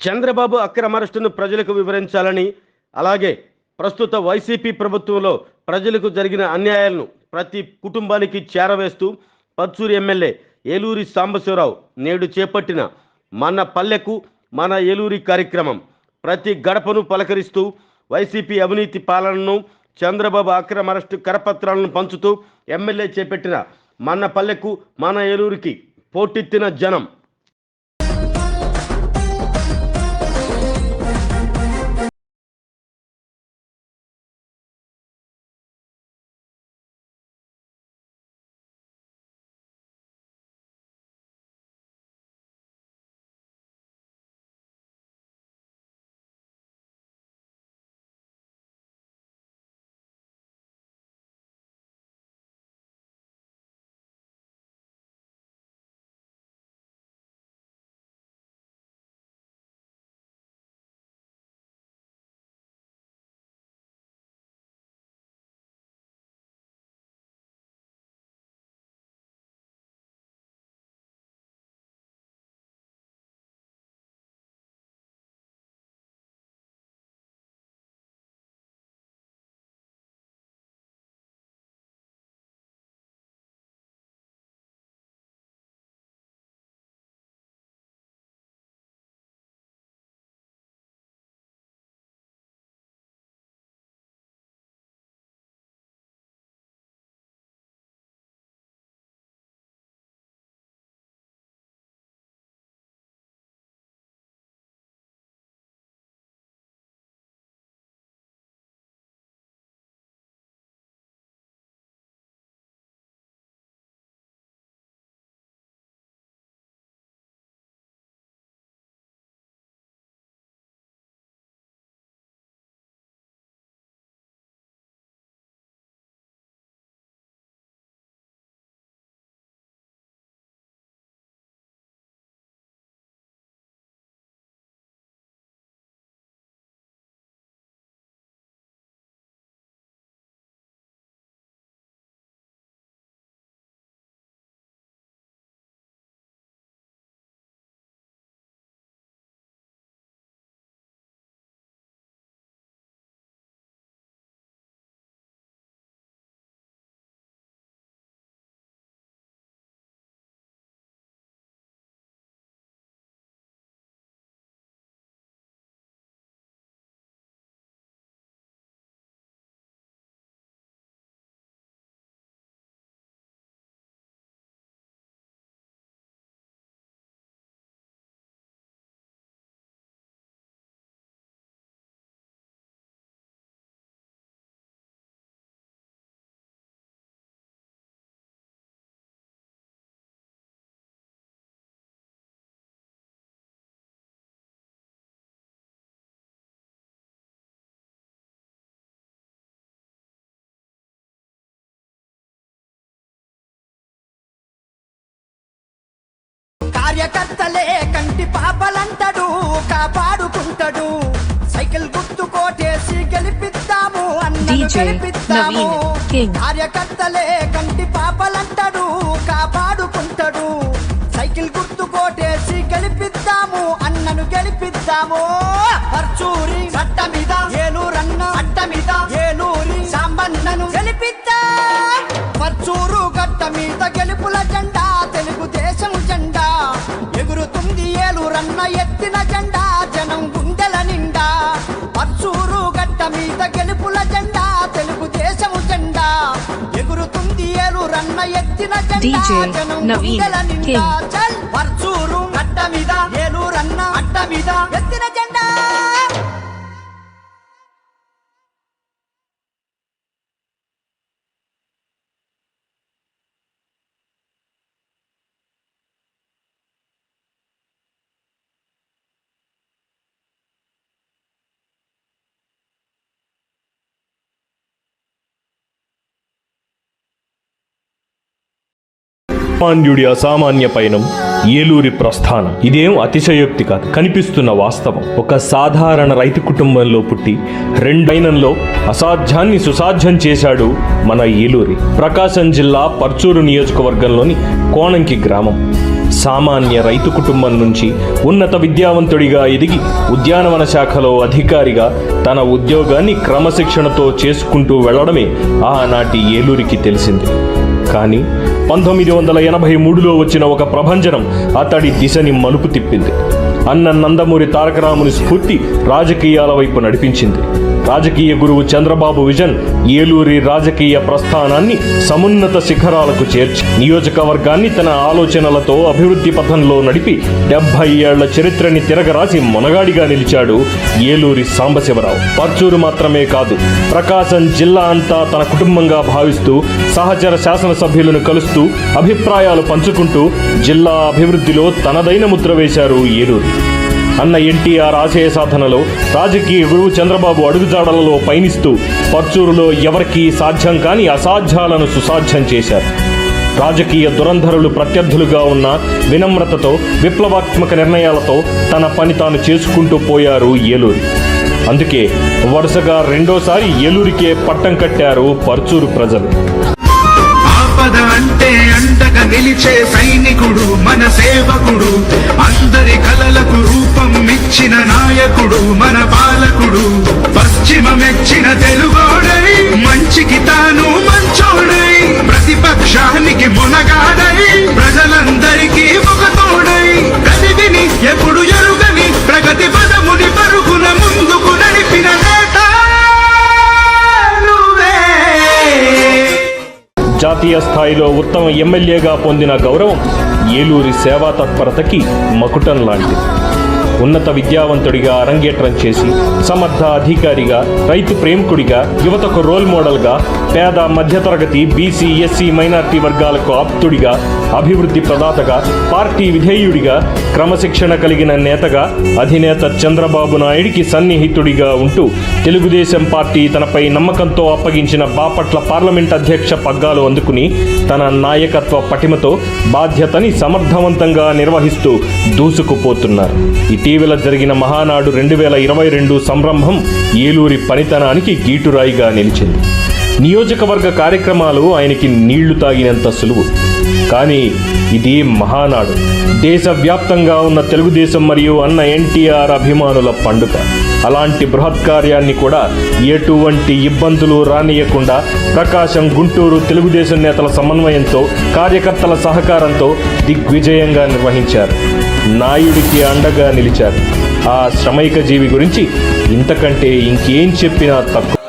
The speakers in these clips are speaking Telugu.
చంద్రబాబు అక్రమ అరెస్టును ప్రజలకు వివరించాలని అలాగే ప్రస్తుత వైసీపీ ప్రభుత్వంలో ప్రజలకు జరిగిన అన్యాయాలను ప్రతి కుటుంబానికి చేరవేస్తూ పచ్చూరు ఎమ్మెల్యే ఏలూరి సాంబశివరావు నేడు చేపట్టిన మన పల్లెకు మన ఏలూరి కార్యక్రమం. ప్రతి గడపను పలకరిస్తూ వైసీపీ అవినీతి పాలనను చంద్రబాబు అక్రమ అరెస్టు కరపత్రాలను పంచుతూ ఎమ్మెల్యే చేపట్టిన మన పల్లెకు మన ఏలూరికి పోటెత్తిన జనం. కార్యకర్తలే కంటి పాపలంటడు కాపాడుకుంటాడు. సైకిల్ గుర్తు కోటేసి గెలిపిద్దాము అన్నను DJ గెలిపిద్దాము. కార్యకర్తలే కంటి పాపలంటడు కాపాడుకుంటాడు. సైకిల్ గుర్తు కోటేసి గెలిపిద్దాము అన్నను గెలిపిద్దాము. పర్చూరి చట్ట మీద ఏలూరన్న అట్ట మీద ఏలూరి సాంబన్నను గెలిపిద్దాం. పర్చూరు గట్ట మీద గెలుపుల ఏలూరన్న ఎత్తిన జెండా జనం గుండెల నిండా. పర్చూరు గట్ట మీద గెలుపుల జెండా తెలుగుదేశం జెండా. ఎగురుతుంది ఏలూరన్న ఎత్తిన జెండా జనం గుండెల నిండా. చల్ పర్చూరు గట్ట మీద ఏలూరన్న అట్ట మీద ఎత్తిన జెండా. సామాన్యుడి అసామాన్య పయనం ఏలూరి ప్రస్థానం. ఇదేం అతిశయోక్తి కాదు. కనిపిస్తున్న వాస్తవం. ఒక సాధారణ రైతు కుటుంబంలో పుట్టి రెండైనంలో అసాధ్యాన్ని సుసాధ్యం చేశాడు మన ఏలూరి. ప్రకాశం జిల్లా పర్చూరు నియోజకవర్గంలోని కోణంకి గ్రామం. సామాన్య రైతు కుటుంబం నుంచి ఉన్నత విద్యావంతుడిగా ఎదిగి ఉద్యానవన శాఖలో అధికారిగా తన ఉద్యోగాన్ని క్రమశిక్షణతో చేసుకుంటూ వెళ్ళడమే ఆనాటి ఏలూరికి తెలిసింది. కానీ పంతొమ్మిది వందల ఎనభై మూడులో వచ్చిన ఒక ప్రభంజనం అతడి దిశని మలుపు తిప్పింది. అన్న నందమూరి తారకరాముని స్ఫూర్తి రాజకీయాల వైపు నడిపించింది. రాజకీయ గురువు చంద్రబాబు విజన్ ఏలూరి రాజకీయ ప్రస్థానాన్ని సమున్నత శిఖరాలకు చేర్చి నియోజకవర్గాన్ని తన ఆలోచనలతో అభివృద్ధి పథంలో నడిపి డెబ్బై ఏళ్ళ చరిత్రని తిరగరాసి మొనగాడిగా నిలిచాడు ఏలూరి సాంబశివరావు. పర్చూరు మాత్రమే కాదు ప్రకాశం జిల్లా అంతా తన కుటుంబంగా భావిస్తూ సహచర శాసనసభ్యులను కలుస్తూ అభిప్రాయాలు పంచుకుంటూ జిల్లా అభివృద్ధిలో తనదైన ముద్ర వేశారు ఏలూరు. అన్న ఎన్టీఆర్ ఆశయ సాధనలో రాజకీయ గురువు చంద్రబాబు అడుగుజాడలలో పయనిస్తూ పర్చూరులో ఎవరికీ సాధ్యం కాని అసాధ్యాలను సుసాధ్యం చేశారు. రాజకీయ దురంధరులు ప్రత్యర్థులుగా ఉన్న వినమ్రతతో విప్లవాత్మక నిర్ణయాలతో తన పని తాను చేసుకుంటూ పోయారు ఏలూరి. అందుకే వరుసగా రెండోసారి ఏలూరికే పట్టం కట్టారు పర్చూరు ప్రజలు. అంటే అండగా నిలిచే సైనికుడు మన సేవకుడు అందరి కలలకు రూపం మెచ్చిన నాయకుడు మన పాలకుడు పశ్చిమ మెచ్చిన తెలుగోడై మంచికి తాను మంచోడై ప్రతిపక్షానికి మునగాడై ప్రజలందరికీ ఒకతోడై ప్రతిదిని ఎప్పుడు ఎరుగని ప్రగతి పదముని పరుగున ముందుకు నడిపిన జాతీయ స్థాయిలో ఉత్తమ ఎమ్మెల్యేగా పొందిన గౌరవం ఏలూరి సేవా తత్పరతకి మకుటం లాంటిది. ఉన్నత విద్యావంతుడిగా అరంగేట్రం చేసి సమర్థ అధికారిగా రైతు ప్రేమికుడిగా యువతకు రోల్ మోడల్గా పేద మధ్యతరగతి బీసీ ఎస్సీ మైనార్టీ వర్గాలకు ఆప్తుడిగా అభివృద్ధి ప్రదాతగా పార్టీ విధేయుడిగా క్రమశిక్షణ కలిగిన నేతగా అధినేత చంద్రబాబు నాయుడికి సన్నిహితుడిగా ఉంటూ తెలుగుదేశం పార్టీ తనపై నమ్మకంతో అప్పగించిన బాపట్ల పార్లమెంట్ అధ్యక్ష పగ్గాలు అందుకుని తన నాయకత్వ పటిమతో బాధ్యతని సమర్థవంతంగా నిర్వహిస్తూ దూసుకుపోతున్నారు. ఇటీవల జరిగిన మహానాడు రెండు వేల ఇరవై రెండు సంరంభం ఏలూరి పనితనానికి గీటురాయిగా నిలిచింది. నియోజకవర్గ కార్యక్రమాలు ఆయనకి నీళ్ళు తాగినంత సులువు. కానీ ఇది మహానాడు. దేశవ్యాప్తంగా ఉన్న తెలుగుదేశం మరియు అన్న ఎన్టీఆర్ అభిమానుల పండుగ. అలాంటి బృహత్ కార్యాన్ని కూడా ఎటువంటి ఇబ్బందులు రానియకుండా ప్రకాశం గుంటూరు తెలుగుదేశం నేతల సమన్వయంతో కార్యకర్తల సహకారంతో దిగ్విజయంగా నిర్వహించారు. నాయుడికి అండగా నిలిచారు. ఆ శ్రమైక జీవి గురించి ఇంతకంటే ఇంకేం చెప్పినా తక్కువ.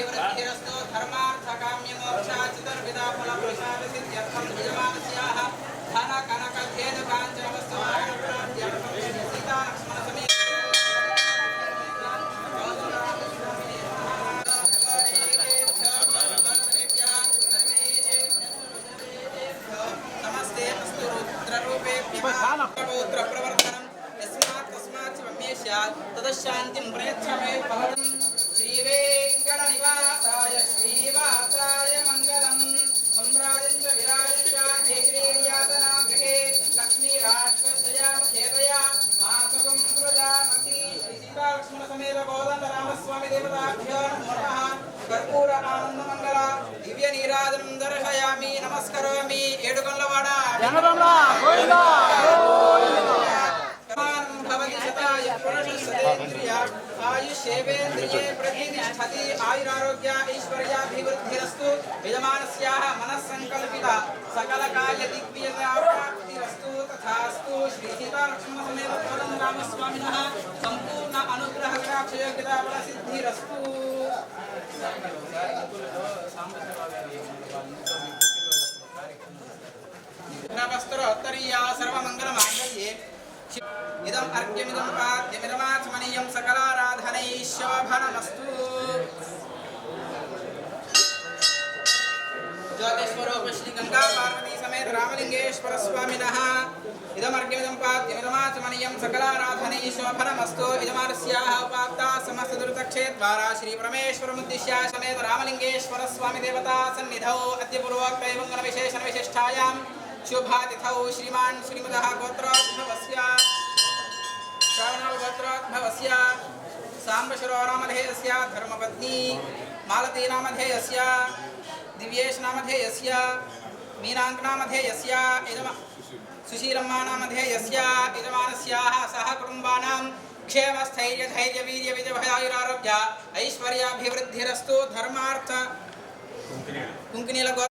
निवृत्तिरस्तु धर्मार्थकाम्यमोक्षाचितर्विदाफलप्रसादसिद्ध्यर्थं यजमानस्याः धनकनकधेनुकाञ्चनवस्तुमानप्राप्त्यर्थं तस्मात् स्यात् ततः शान्तिं సమేత గోదండ రామస్వామి దేవతాభ్యో నమో. కర్పూర ఆనందమంగళ దివ్య నీరాజనం దర్శయామి నమస్కరోమి. ఏడుకొండవాడ ఆయుష్యేవేంద్రియే ప్రతిష్టతి. ఆయురారోగ్య ఐశ్వర్యాభివృద్ధిరస్తు. యజమానస్యాः మనస్సంకల్పిత. సకల కార్య దిగ్విజయ ప్రాప్తిరస్తు తథాస్తు. శ్రీ సీతాలక్ష్మణ సమేత కోదండ రామస్వామినः సంపూర్ణ అనుగ్రహ రుద్రాక్షయ కితాబల సిద్ధి రస్పు వస్త్రోత్తరీయా సర్వమంగళమాంగళ్యే ఇదం అర్ఘ్యమిదం పాద్యమిదమాత్మనీయం సకలారాధనైశోభనమస్తు జ్యోతిస్వరూప శ్రీ గంగా పార్వతి సమేత రామలింగేశ్వర స్వామిన ఇదమర్ఘ్యమిదం పాద్యమిదమాచమనీయం సకలారాధనై శుభఫలమస్తో ఇదమారస్యాః ఉపాత్తా సమస్త దురితక్షేద్వారా శ్రీ పరమేశ్వరముద్దిశ్య సమేత రామలింగేశ్వర స్వామి దేవతా సన్నిధౌ అద్య పూర్వోక్త ఏవంగన విశేషణ విశిష్టాయాం శుభాతిథౌ శ్రీమాన్ శ్రీమదః గోత్రోద్భవస్య శ్రావణౌ గోత్రోద్భవస్య సాంబశురో రామధేయస్య ధర్మపత్ని మాలతీ నామధేయస్య दिव्येश नामधेयस्य इदम सुशीलम्मा नामधेयस्य यजमानस्याः सह कुटुम्बानां क्षेमस्थैर्यधैर्यवीर्यविजयभयायुरारोग्य ऐश्वर्याभिवृद्धिरस्तु धर्मार्थ कुङ्किनीलगो